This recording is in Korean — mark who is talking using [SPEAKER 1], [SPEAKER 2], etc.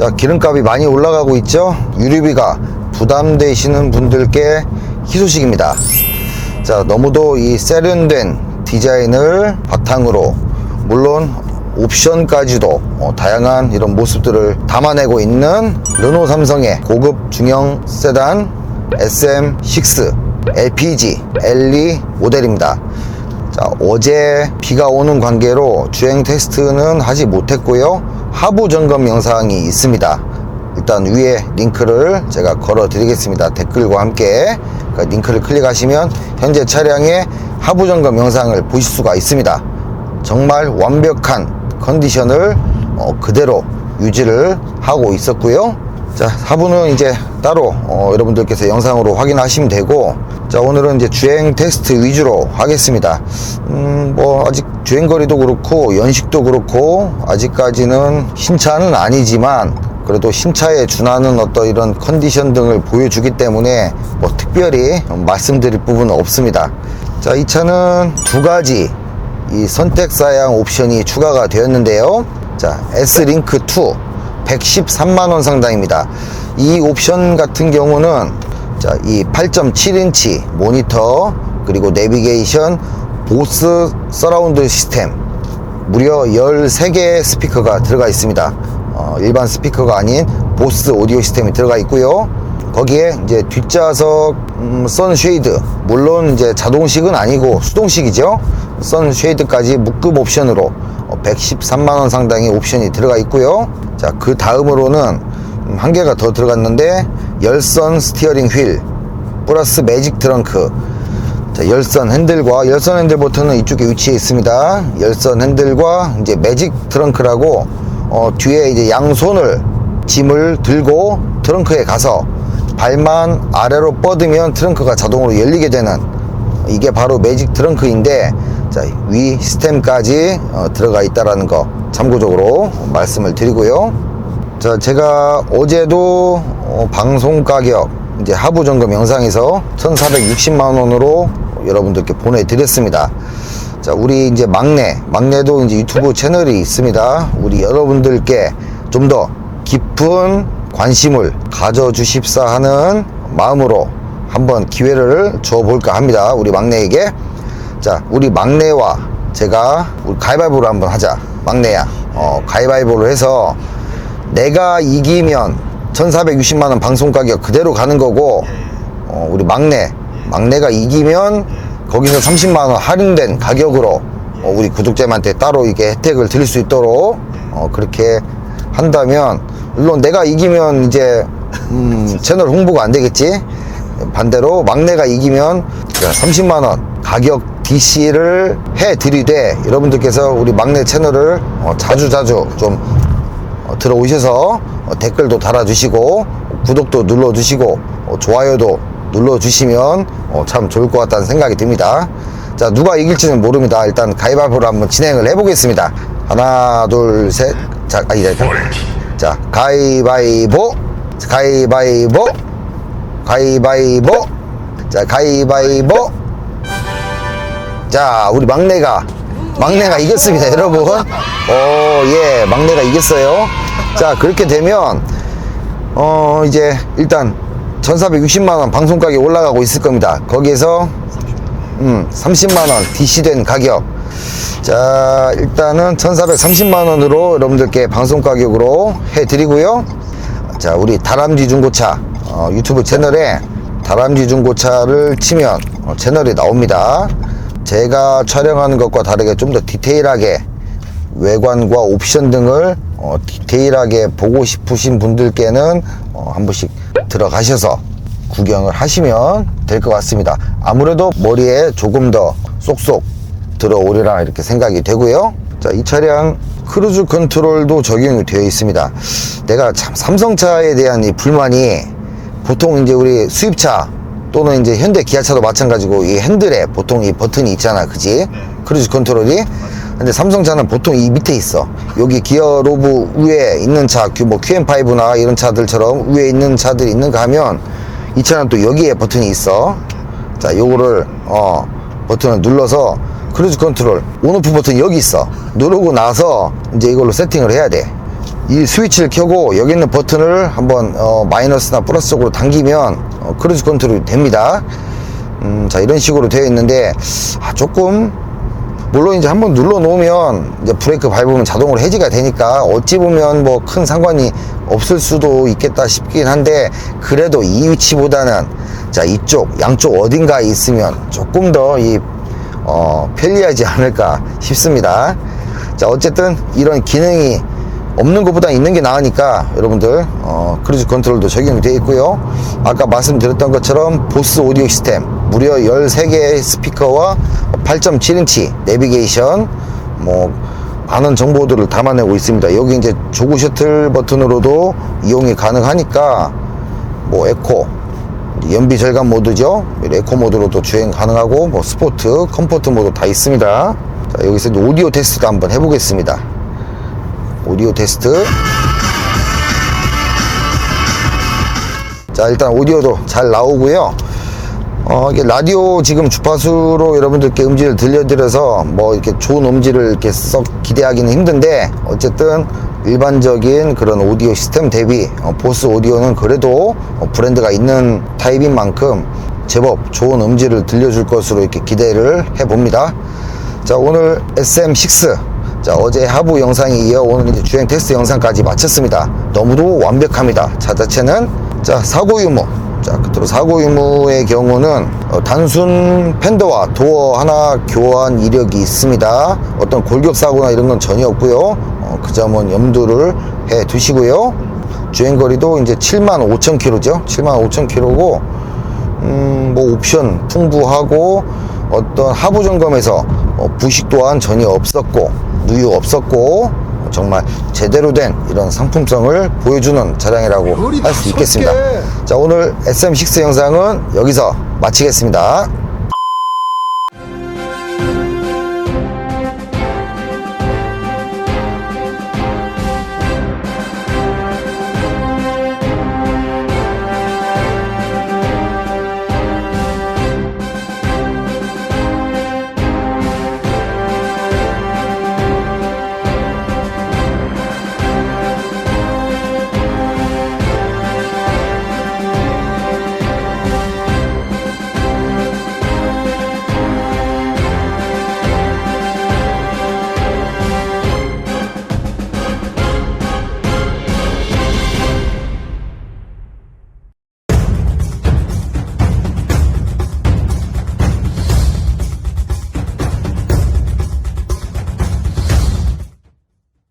[SPEAKER 1] 자, 기름값이 많이 올라가고 있죠? 유류비가 부담되시는 분들께 희소식입니다. 자, 너무도 이 세련된 디자인을 바탕으로 물론 옵션까지도 어, 다양한 이런 모습들을 담아내고 있는 르노 삼성의 고급 중형 세단 SM6 LPG LE 모델입니다. 자, 어제 비가 오는 관계로 주행 테스트는 하지 못했고요. 하부 점검 영상이 있습니다. 일단 위에 링크를 제가 걸어 드리겠습니다. 댓글과 함께 그 링크를 클릭하시면 현재 차량의 하부 점검 영상을 보실 수가 있습니다. 정말 완벽한 컨디션을 어, 그대로 유지를 하고 있었고요. 자, 하부는 이제 따로 어, 여러분들께서 영상으로 확인하시면 되고, 자, 오늘은 이제 주행 테스트 위주로 하겠습니다. 음, 뭐, 아직 주행 거리도 그렇고, 연식도 그렇고, 아직까지는 신차는 아니지만, 그래도 신차에 준하는 어떤 이런 컨디션 등을 보여주기 때문에, 뭐, 특별히 말씀드릴 부분은 없습니다. 자, 이 차는 두 가지 이 선택 사양 옵션이 추가가 되었는데요. 자, S링크 2 113만원 상당입니다. 이 옵션 같은 경우는 자, 이 8.7인치 모니터 그리고 내비게이션 보스 서라운드 시스템 무려 13개의 스피커가 들어가 있습니다. 어, 일반 스피커가 아닌 보스 오디오 시스템이 들어가 있고요. 거기에 이제 뒷좌석 음, 선쉐이드 물론 이제 자동식은 아니고 수동식이죠. 선쉐이드까지 무급 옵션으로 113만원 상당의 옵션이 들어가 있고요. 자, 그 다음으로는 음, 한 개가 더 들어갔는데 열선 스티어링 휠 플러스 매직 트렁크 자, 열선 핸들과 열선 핸들 버튼은 이쪽에 위치해 있습니다. 열선 핸들과 이제 매직 트렁크라고 어, 뒤에 이제 양손을 짐을 들고 트렁크에 가서 발만 아래로 뻗으면 트렁크가 자동으로 열리게 되는 이게 바로 매직 트렁크인데 자, 위 시스템까지 어, 들어가 있다라는 거 참고적으로 말씀을 드리고요. 자, 제가 어제도 어, 방송 가격 이제 하부 점검 영상에서 1,460만 원으로 여러분들께 보내드렸습니다. 자, 우리 이제 막내, 막내도 이제 유튜브 채널이 있습니다. 우리 여러분들께 좀 더 깊은 관심을 가져주십사 하는 마음으로 한번 기회를 줘볼까 합니다. 우리 막내에게. 자, 우리 막내와 제가 우리 가위바위보를 한번 하자. 막내야. 어, 가위바위보를 해서 내가 이기면 1460만원 방송 가격 그대로 가는 거고, 어, 우리 막내, 막내가 이기면 거기서 30만원 할인된 가격으로 어, 우리 구독자님한테 따로 이게 혜택을 드릴 수 있도록 어, 그렇게 한다면, 물론 내가 이기면 이제, 음, 채널 홍보가 안 되겠지? 반대로 막내가 이기면 30만원 가격 DC를 해 드리되 여러분들께서 우리 막내 채널을 어, 자주자주 좀 어, 들어오셔서 어, 댓글도 달아주시고 구독도 눌러주시고 어, 좋아요도 눌러주시면 어, 참 좋을 것 같다는 생각이 듭니다. 자 누가 이길지는 모릅니다. 일단 가위바위보로 한번 진행을 해보겠습니다. 하나 둘 셋. 자 아니 자, 자 가위바위보 가위바위보 가위바위보 자 가위바위보 자 우리 막내가 막내가 이겼습니다 여러분. 오 예 막내가 이겼어요. 자 그렇게 되면 어 이제 일단 1460만 원 방송 가격 올라가고 있을 겁니다. 거기에서 음 30만 원 DC된 가격. 자 일단은 1430만 원으로 여러분들께 방송 가격으로 해 드리고요. 자 우리 다람쥐 중고차 어, 유튜브 채널에 다람쥐 중고차를 치면 어, 채널이 나옵니다 제가 촬영하는 것과 다르게 좀 더 디테일하게 외관과 옵션 등을 어, 디테일하게 보고 싶으신 분들께는 어, 한 번씩 들어가셔서 구경을 하시면 될 것 같습니다. 아무래도 머리에 조금 더 쏙쏙 들어오리라 이렇게 생각이 되고요. 자 이 차량 크루즈 컨트롤도 적용이 되어 있습니다. 내가 참 삼성차에 대한 이 불만이 보통 이제 우리 수입차 또는 이제 현대 기아차도 마찬가지고 이 핸들에 보통 이 버튼이 있잖아 그지? 크루즈 컨트롤이? 근데 삼성차는 보통 이 밑에 있어. 여기 기어 로브 위에 있는 차, 그뭐 QM5나 이런 차들처럼 위에 있는 차들이 있는가 하면 이 차는 또 여기에 버튼이 있어. 자 요거를 어 버튼을 눌러서 크루즈 컨트롤 온오프 버튼 여기 있어. 누르고 나서 이제 이걸로 세팅을 해야 돼. 이 스위치를 켜고 여기 있는 버튼을 한번 어, 마이너스나 플러스 쪽으로 당기면 어, 크루즈 컨트롤이 됩니다. 음, 자 이런 식으로 되어 있는데 아, 조금 물론 이제 한번 눌러 놓으면 이제 브레이크 밟으면 자동으로 해지가 되니까 어찌 보면 뭐 큰 상관이 없을 수도 있겠다 싶긴 한데 그래도 이 위치보다는 자 이쪽 양쪽 어딘가에 있으면 조금 더이 어, 편리하지 않을까 싶습니다. 자 어쨌든 이런 기능이 없는 것보다 있는 게 나으니까 여러분들 어, 크루즈 컨트롤도 적용이 되어 있고요. 아까 말씀드렸던 것처럼 보스 오디오 시스템 무려 13개의 스피커와 8.7인치 내비게이션 뭐 많은 정보들을 담아내고 있습니다. 여기 이제 조그 셔틀 버튼으로도 이용이 가능하니까 뭐 에코 연비 절감 모드죠? 에코 모드로도 주행 가능하고 뭐 스포트 컴포트 모드 다 있습니다. 자, 여기서 오디오 테스트도 한번 해보겠습니다 오디오 테스트. 자 일단 오디오도 잘 나오고요. 어 이게 라디오 지금 주파수로 여러분들께 음질을 들려드려서 뭐 이렇게 좋은 음질을 이렇게 썩 기대하기는 힘든데 어쨌든 일반적인 그런 오디오 시스템 대비 어, 보스 오디오는 그래도 어, 브랜드가 있는 타입인 만큼 제법 좋은 음질을 들려줄 것으로 이렇게 기대를 해봅니다. 자 오늘 SM6 자 어제 하부 영상에 이어 오늘 이제 주행 테스트 영상까지 마쳤습니다. 너무도 완벽합니다. 차 자체는 자 사고 유무. 자 끝으로 사고 유무의 경우는 어, 단순 팬더와 도어 하나 교환 이력이 있습니다. 어떤 골격 사고나 이런 건 전혀 없고요. 어, 그 점은 염두를 해 두시고요. 주행 거리도 이제 7만 5천 킬로죠. 7만 5천 킬로고 음, 뭐 옵션 풍부하고 어떤 하부 점검에서 어, 부식 또한 전혀 없었고 누유 없었고 정말 제대로 된 이런 상품성을 보여주는 차량이라고 할 수 있겠습니다. 자 오늘 SM6 영상은 여기서 마치겠습니다.